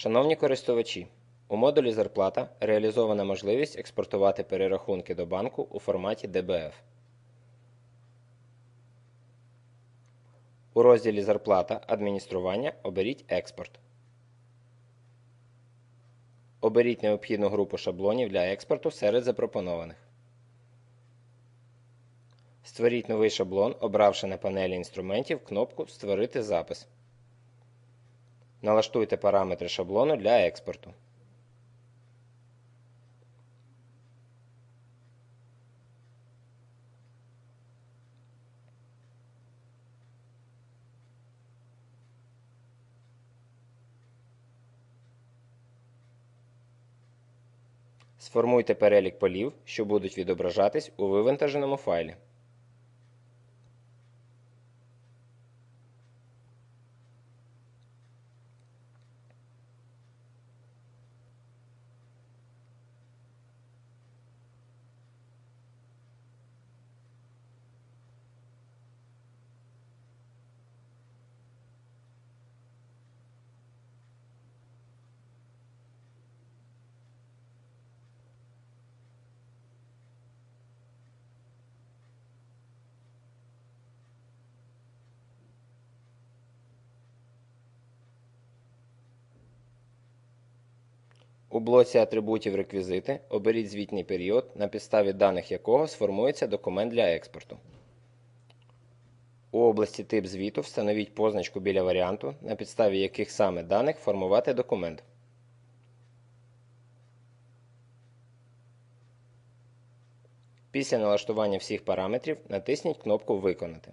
Шановні користувачі, у модулі Зарплата реалізована можливість експортувати перерахунки до банку у форматі DBF. У розділі Зарплата Адміністрування оберіть Експорт. Оберіть необхідну групу шаблонів для експорту серед запропонованих. Створіть новий шаблон, обравши на панелі інструментів кнопку Створити запис. Налаштуйте параметри шаблону для експорту. Сформуйте перелік полів, що будуть відображатись у вивантаженому файлі. У блоці атрибутів реквізити оберіть звітний період, на підставі даних якого сформується документ для експорту. У області тип звіту встановіть позначку біля варіанту, на підставі яких саме даних формувати документ. Після налаштування всіх параметрів натисніть кнопку Виконати.